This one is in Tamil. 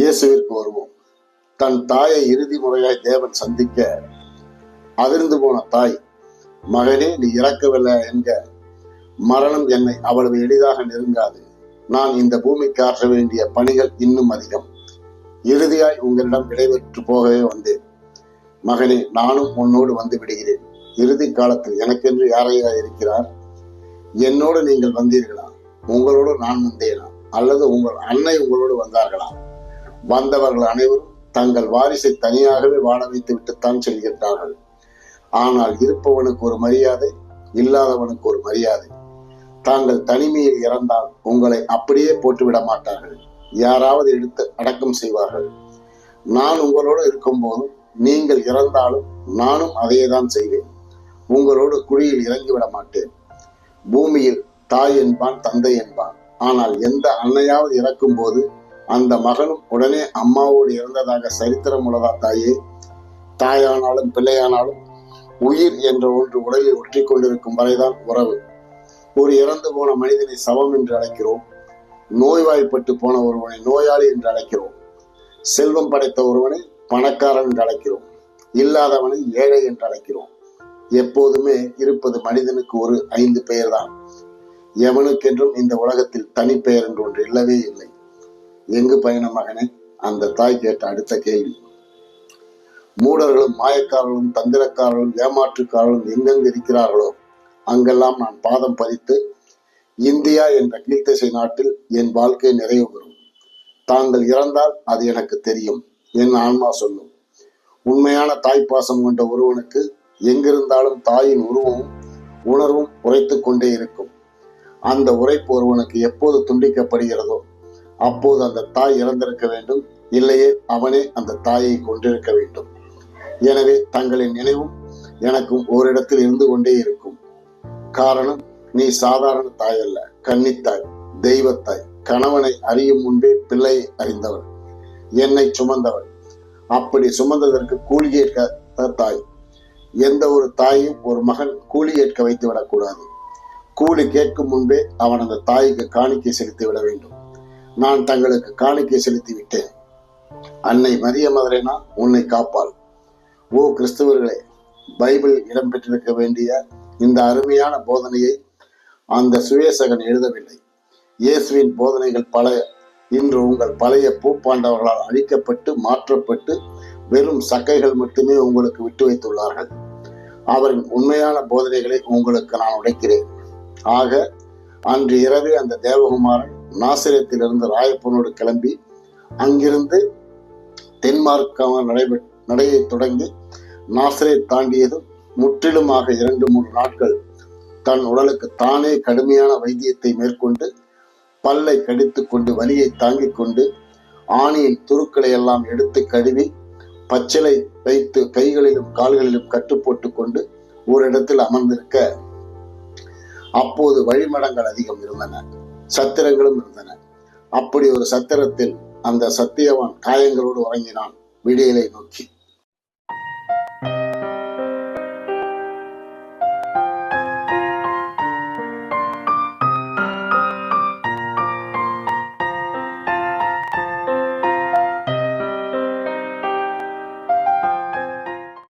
இயேசுவிற்கு வருவோம். தன் தாயை இறுதி முறையாய் தேவன் சந்திக்க அதிர்ந்து போன தாய் மகனே நீ இறக்கவில்லை என்க மரணம் என்னை அவ்வளவு எளிதாக நெருங்காது. நான் இந்த பூமிக்கு ஆற்ற வேண்டிய பணிகள் இன்னும் அதிகம். இறுதியாய் உங்களிடம் விடைபெற்று போகவே வந்தேன். மகனே நானும் உன்னோடு வந்து விடுகிறேன். இறுதி காலத்தில் எனக்கென்று யாரையா இருக்கிறார்? என்னோடு நீங்கள் வந்தீர்களா? உங்களோடு நான் வந்தேனா? அல்லது உங்கள் அன்னை உங்களோடு வந்தார்களா? வந்தவர்கள் அனைவரும் தங்கள் வாரிசை தனியாகவே வாழ வைத்து விட்டுத்தான் செல்கின்றார்கள். ஆனால் இருப்பவனுக்கு ஒரு மரியாதை இல்லாதவனுக்கு ஒரு மரியாதை. தாங்கள் தனிமையில் இறந்தால் உங்களை அப்படியே போட்டுவிட மாட்டார்கள். யாராவது எடுத்து அடக்கம் செய்வார்கள். நான் உங்களோடு இருக்கும்போது நீங்கள் இறந்தாலும் நானும் அதையே தான் செய்வேன். உங்களோடு குழியில் இறங்கிவிட மாட்டேன். பூமியில் தாய் என்பான் தந்தை என்பான். ஆனால் எந்த அன்னையாவது இறக்கும் போது அந்த மகனும் உடனே அம்மாவோடு இறந்ததாக சரித்திரம் உள்ளதா தாயே? தாயானாலும் பிள்ளையானாலும் உயிர் என்ற ஒன்று உடலில் ஒற்றி கொண்டிருக்கும் வரைதான் உறவு. ஒரு இறந்து போன மனிதனை சவம் என்று அழைக்கிறோம். நோய்வாய்ப்பட்டு போன ஒருவனை நோயாளி என்று அழைக்கிறோம். செல்வம் படைத்த ஒருவனை பணக்காரன் என்று அழைக்கிறோம். இல்லாதவனை ஏழை என்று அழைக்கிறோம். எப்போதுமே இருப்பது மனிதனுக்கு ஒரு ஐந்து பெயர் தான் எவனுக்கென்றும் இந்த உலகத்தில் தனிப்பெயர் என்று ஒன்று இல்லவே இல்லை. எங்கு பயணம் மகனே? அந்த தாய் கேட்ட அடுத்த கேள்வி. மூடர்களும் மாயக்காரர்களும் தந்திரக்காரர்களும் ஏமாற்றுக்காரர்களும் எங்கெங்கு இருக்கிறார்களோ அங்கெல்லாம் நான் பாதம் பதித்து இந்தியா என்ற கீழ்த்திசை நாட்டில் என் வாழ்க்கை நிறைவு பெறும். தாங்கள் இறந்தால் அது எனக்கு தெரியும் என் ஆன்மா சொல்லும். உண்மையான தாய்ப்பாசம் கொண்ட ஒருவனுக்கு எங்கிருந்தாலும் தாயின் உருவமும் உணர்வும் உரைத்து கொண்டே இருக்கும். அந்த உரைப்பு ஒருவனுக்கு எப்போது துண்டிக்கப்படுகிறதோ அப்போது அந்த தாய் இறந்திருக்க வேண்டும். இல்லையே அவனே அந்த தாயை கொண்டிருக்க வேண்டும். எனவே தங்களின் நினைவும் எனக்கும் ஓரிடத்தில் இருந்து கொண்டே இருக்கும். காரணம் நீ சாதாரண தாய் அல்ல கன்னித்தாய் தெய்வத்தாய் கணவனை அறியும் முன்பே பிள்ளையை அறிந்தவள் என்னை சுமந்தவள் அப்படி சுமந்ததற்கு கூலி கேட்க தாய் எந்த ஒரு தாயும் ஒரு மகன் கூலி கேட்க வைத்து விடக்கூடாது கூலி கேட்கும் முன்பே அவன் அந்த தாய்க்கு காணிக்கை செலுத்தி விட வேண்டும். நான் தங்களுக்கு காணிக்கை செலுத்தி விட்டேன் அன்னை மரிய மதுரைனா உன்னை காப்பாள். ஓ கிறிஸ்தவர்களே பைபிள் இடம்பெற்றிருக்க வேண்டிய இந்த அருமையான போதனையை அந்த சுயேசகன் எழுதவில்லை. இயேசுவின் போதனைகள் பல இன்று உங்கள் பழைய பூப்பாண்டவர்களால் அழிக்கப்பட்டு மாற்றப்பட்டு வெறும் சக்கைகள் மட்டுமே உங்களுக்கு விட்டு வைத்துள்ளார்கள். அவரின் உண்மையான போதனைகளை உங்களுக்கு நான் உடைக்கிறேன். ஆக அன்று இரவே அந்த தேவகுமாரன் நாசிரியத்திலிருந்து ராயப்பனோடு கிளம்பி அங்கிருந்து தென்மார்க்காக நடைபெ நடையை தொடங்கி நாசிரை தாண்டியதும் முற்றிலுமாக இரண்டு மூன்று நாட்கள் தன் உடலுக்கு தானே கடுமையான வைத்தியத்தை மேற்கொண்டு பல்லை கடித்து கொண்டு வலியை தாங்கிக் கொண்டு ஆணியின் துருக்களை எல்லாம் எடுத்து கழுவி பச்சிலை வைத்து கைகளிலும் கால்களிலும் கட்டு கொண்டு ஒரு இடத்தில் அமர்ந்திருக்க. அப்போது வழிமடங்கள் அதிகம் இருந்தன. சத்திரங்களும் இருந்தன. அப்படி ஒரு சத்திரத்தில் அந்த சத்தியவான் காயங்களோடு உறங்கினான் விடியலை நோக்கி.